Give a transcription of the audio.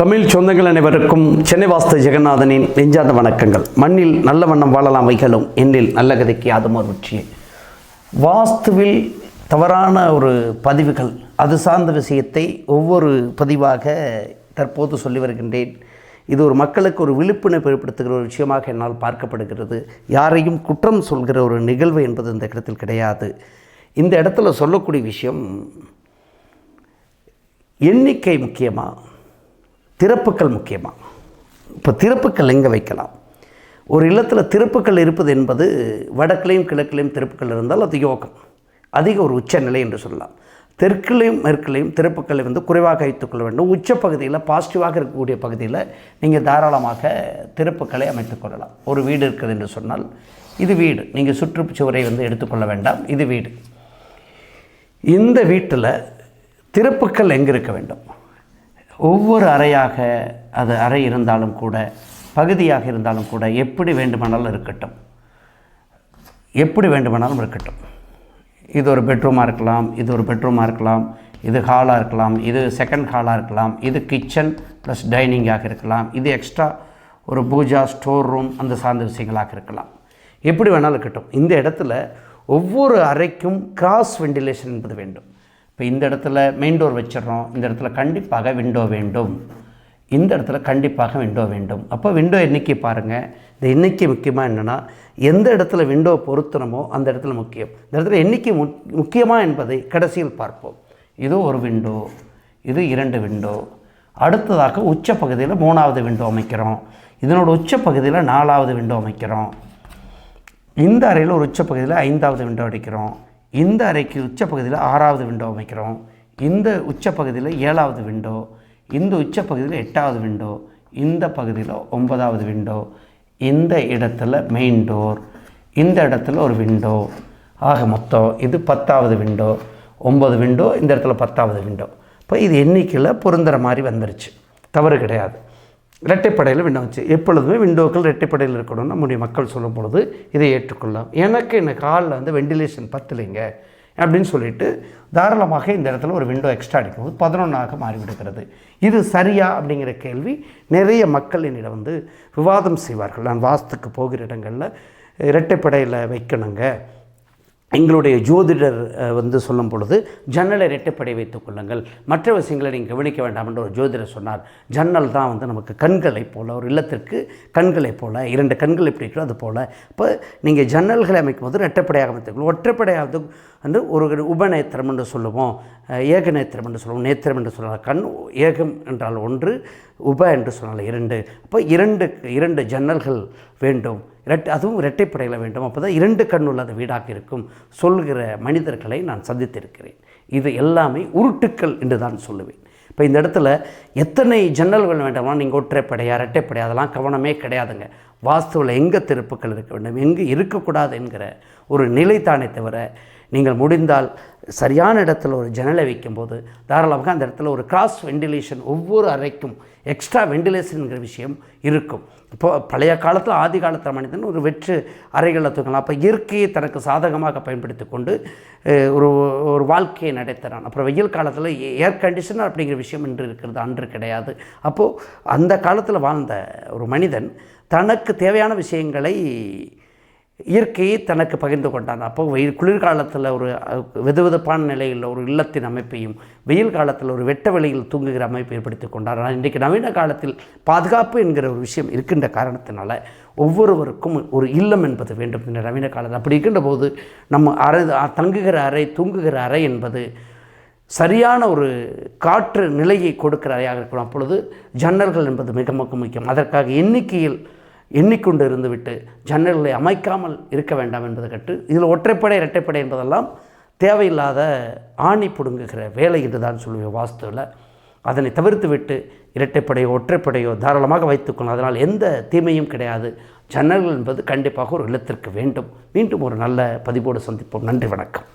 தமிழ் சொந்தங்கள் அனைவருக்கும் சென்னை வாஸ்து ஜெகநாதனின் நெஞ்சார்ந்த வணக்கங்கள். மண்ணில் நல்ல வண்ணம் வாழலாம் வைகளும் எண்ணில் நல்ல கதைக்கு அதுவும் வெற்றியே வாஸ்துவில் தவறான ஒரு பதிவுகள் அது சார்ந்த விஷயத்தை ஒவ்வொரு பதிவாக தற்போது சொல்லி வருகின்றேன். இது ஒரு மக்களுக்கு ஒரு விழிப்புணர்வு ஏற்படுத்துகிற ஒரு விஷயமாக என்னால் பார்க்கப்படுகிறது. யாரையும் குற்றம் சொல்கிற ஒரு நிகழ்வு என்பது இந்த இடத்தில் கிடையாது. இந்த இடத்துல சொல்லக்கூடிய விஷயம் எண்ணிக்கை முக்கியமாக திறப்புக்கள் முக்கியமாக இப்போ திறப்புக்கள் எங்கே வைக்கலாம்? ஒரு இல்லத்தில் திறப்புக்கள் இருப்பது என்பது வடக்கிலையும் கிழக்கிலையும் திறப்புக்கள் இருந்தால் அது யோகம். அதிக ஒரு உச்ச நிலை என்று சொல்லலாம். தெற்குலையும் மேற்குலையும் திறப்புக்களை வந்து குறைவாக வைத்துக்கொள்ள வேண்டும். உச்ச பகுதியில் பாசிட்டிவாக இருக்கக்கூடிய பகுதியில் நீங்கள் தாராளமாக திறப்புக்களை அமைத்துக்கொள்ளலாம் ஒரு வீடு இருக்குது என்று சொன்னால் இது வீடு. நீங்கள் சுற்றுச்சுவரை வந்து எடுத்துக்கொள்ள வேண்டாம். இது வீடு. இந்த வீட்டில் திறப்புக்கள் எங்கே இருக்க வேண்டும்? ஒவ்வொரு அறையாக அது அறை இருந்தாலும் கூட பகுதியாக இருந்தாலும் கூட எப்படி வேண்டுமானாலும் இருக்கட்டும். எப்படி வேண்டுமானாலும் இருக்கட்டும். இது ஒரு பெட்ரூமாக இருக்கலாம் இது ஒரு பெட்ரூமாக இருக்கலாம் இது ஹாலாக இருக்கலாம் இது செகண்ட் ஹாலாக இருக்கலாம் இது கிச்சன் ப்ளஸ் டைனிங்காக இருக்கலாம் இது எக்ஸ்ட்ரா ஒரு பூஜா ஸ்டோர் ரூம் அந்த சார்ந்த விஷயங்களாக இருக்கலாம். எப்படி வேணாலும் இருக்கட்டும். இந்த இடத்துல ஒவ்வொரு அறைக்கும் கிராஸ் வெண்டிலேஷன் என்பது வேண்டும். இப்போ இந்த இடத்துல மெயின் டோர் வச்சிடுறோம். இந்த இடத்துல கண்டிப்பாக விண்டோ வேண்டும். இந்த இடத்துல கண்டிப்பாக விண்டோ வேண்டும். அப்போ விண்டோ எண்ணிக்கை பாருங்கள் இந்த எண்ணிக்கை முக்கியமாக என்னென்னா எந்த இடத்துல விண்டோ பொருத்தணுமோ அந்த இடத்துல முக்கியம். இந்த இடத்துல எண்ணிக்கை முக் முக்கியமாக என்பதை கடைசியில் பார்ப்போம். இது ஒரு விண்டோ இது இரண்டு விண்டோ அடுத்ததாக உச்ச பகுதியில் மூணாவது விண்டோ அமைக்கிறோம். இதனோட உச்ச பகுதியில் நாலாவது விண்டோ அமைக்கிறோம். இந்த அறையில் ஒரு உச்ச பகுதியில் ஐந்தாவது விண்டோ அடிக்கிறோம். இந்த அறைக்கு உச்ச பகுதியில் ஆறாவது விண்டோ அமைக்கிறோம். இந்த உச்ச பகுதியில் ஏழாவது விண்டோ இந்த உச்ச பகுதியில் எட்டாவது விண்டோ இந்த பகுதியில் ஒன்பதாவது விண்டோ இந்த இடத்துல மெயின் டோர் இந்த இடத்துல ஒரு விண்டோ ஆக மொத்தம் இது பத்தாவது விண்டோ ஒம்பது விண்டோ இந்த இடத்துல பத்தாவது விண்டோ இப்போ இது எண்ணிக்கையில் பொருந்துகிற மாதிரி வந்துருச்சு. தவறு கிடையாது. இரட்டைப்படையில் விண்டோ வச்சு எப்பொழுதுமே விண்டோக்கள் இரட்டைப்படையில் இருக்கணும்னு நம்முடைய மக்கள் சொல்லும் பொழுது இதை ஏற்றுக்கொள்ளலாம். எனக்கு எனக்கு காலில் வந்து வெண்டிலேஷன் பத்தலைங்க அப்படின்னு சொல்லிட்டு தாராளமாக இந்த இடத்துல ஒரு விண்டோ எக்ஸ்ட்ரா அடிக்கும்போது பதினொன்றாக மாறிவிடுகிறது. இது சரியா அப்படிங்கிற கேள்வி நிறைய மக்கள் என்னிடம் வந்து விவாதம் செய்வார்கள். நான் வாஸ்துக்கு போகிற இடங்களில் இரட்டைப்படையில் வைக்கணுங்க. எங்களுடைய ஜோதிடர் வந்து சொல்லும் பொழுது ஜன்னலை இரட்டைப்படை வைத்துக் கொள்ளுங்கள். மற்ற விஷயங்களை நீங்கள் கவனிக்க வேண்டாம் என்று ஒரு ஜோதிடர் சொன்னார். ஜன்னல் தான் வந்து நமக்கு கண்களைப் போல ஒரு இல்லத்திற்கு கண்களைப் போல இரண்டு கண்கள் எப்படி இருக்கோ அது போல். இப்போ நீங்கள் ஜன்னல்களை அமைக்கும் போது இரட்டைப்படையாக அமைத்துக்கொள்ளும் ஒற்றைப்படையாக வந்து ஒரு உபநேத்திரம் என்று சொல்லுவோம் ஏக நேத்திரம் என்று சொல்லுவோம் நேத்திரம் என்று சொல்லலாம். கண் ஏகம் என்றால் ஒன்று உப என்று சொன்னால் இரண்டு. அப்போ இரண்டு இரண்டு ஜன்னல்கள் வேண்டும். இரட்டை அதுவும் இரட்டைப்படையில் வேண்டும். அப்போ தான் இரண்டு கண் உள்ளது வீடாக இருக்கும் சொல்கிற மனிதர்களை நான் சந்தித்திருக்கிறேன். இது எல்லாமே உருட்டுக்கள் என்று தான் சொல்லுவேன். இப்போ இந்த இடத்துல எத்தனை ஜன்னல்கள் வேண்டாமா நீங்கள் ஒற்றைப்படையா இரட்டைப்படையா அதெல்லாம் கவனமே கிடையாதுங்க. வாஸ்துவில் எங்கே திருப்புக்கள் இருக்க வேண்டும் எங்கே இருக்கக்கூடாது என்கிற ஒரு நிலைத்தானே தவிர நீங்கள் முடிந்தால் சரியான இடத்துல ஒரு ஜன்னலை வைக்கும்போது தாராளமாக அந்த இடத்துல ஒரு கிராஸ் வெண்டிலேஷன் ஒவ்வொரு அறைக்கும் எக்ஸ்ட்ரா வெண்டிலேஷனுங்கிற விஷயம் இருக்கும். இப்போ பழைய காலத்தில் ஆதி காலத்தில் மனிதன் ஒரு வெற்று அறைகளில் தூங்கலாம். அப்போ இயற்கையை தனக்கு சாதகமாக பயன்படுத்தி கொண்டு ஒரு ஒரு வாழ்க்கையை நடத்துகிறான் அப்புறம் வெயில் காலத்தில் ஏர் கண்டிஷனர் அப்படிங்கிற விஷயம் இன்று இருக்கிறது அன்று கிடையாது. அப்போது அந்த காலத்தில் வாழ்ந்த ஒரு மனிதன் தனக்கு தேவையான விஷயங்களை இயற்கையை தனக்கு பகிர்ந்து கொண்டான். அப்போ வெயில் குளிர்காலத்தில் ஒரு அஹ், வெதுவெதுப்பான நிலையில் ஒரு இல்லத்தின் அமைப்பையும் வெயில் காலத்தில் ஒரு வெட்ட வெளியில் தூங்குகிற அமைப்பை ஏற்படுத்தி கொண்டார். ஆனால் இன்றைக்கு நவீன காலத்தில் பாதுகாப்பு என்கிற ஒரு விஷயம் இருக்கின்ற காரணத்தினால ஒவ்வொருவருக்கும் ஒரு இல்லம் என்பது வேண்டும். இந்த நவீன காலத்தில் அப்படி இருக்கின்ற போது நம்ம அறை தங்குகிற அறை தூங்குகிற அறை என்பது சரியான ஒரு காற்று நிலையை கொடுக்கிற அறையாக இருக்கணும். அப்பொழுது ஜன்னல்கள் என்பது மிக மிக முக்கியம். அதற்காக எண்ணிக்கையில் எண்ணிக்கொண்டு இருந்துவிட்டு ஜன்னல்களை அமைக்காமல் இருக்க வேண்டாம் என்பது கட்டு இதில் ஒற்றைப்படை இரட்டைப்படை என்பதெல்லாம் தேவையில்லாத ஆணி பிடுங்குகிற வேலை என்று தான் சொல்லுவேன் வாஸ்துவில் அதனை தவிர்த்து விட்டு இரட்டைப்படையோ ஒற்றைப்படையோ தாராளமாக வைத்துக்கொள்ளும் அதனால் எந்த தீமையும் கிடையாது. ஜன்னல்கள் என்பது கண்டிப்பாக ஒரு இல்லத்திற்கு வேண்டும். மீண்டும் ஒரு நல்ல பதிவோடு சந்திப்போம். நன்றி வணக்கம்.